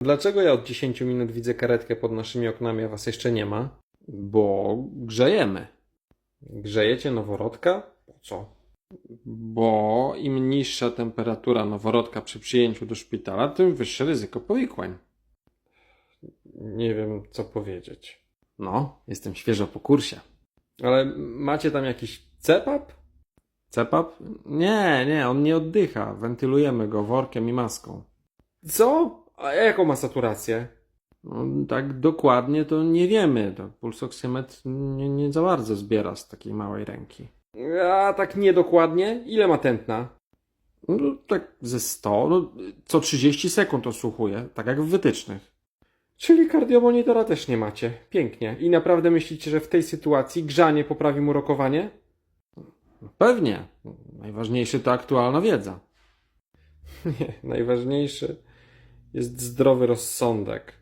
Dlaczego ja od 10 minut widzę karetkę pod naszymi oknami, a was jeszcze nie ma? Bo grzejemy. Grzejecie noworodka? Po co? Bo im niższa temperatura noworodka przy przyjęciu do szpitala, tym wyższe ryzyko powikłań. Nie wiem, co powiedzieć. No, jestem świeżo po kursie. Ale macie tam jakiś cepap? Cepap? Nie, nie, on nie oddycha. Wentylujemy go workiem i maską. Co? A jaką ma saturację? No, tak dokładnie to nie wiemy. To pulsoksymetr nie, nie za bardzo zbiera z takiej małej ręki. A tak niedokładnie? Ile ma tętna? No, tak ze 100, no, co 30 sekund osłuchuje, tak jak w wytycznych. Czyli kardiomonitora też nie macie. Pięknie. I naprawdę myślicie, że w tej sytuacji grzanie poprawi mu rokowanie? Pewnie. Najważniejsze to aktualna wiedza. Nie, najważniejszy jest zdrowy rozsądek.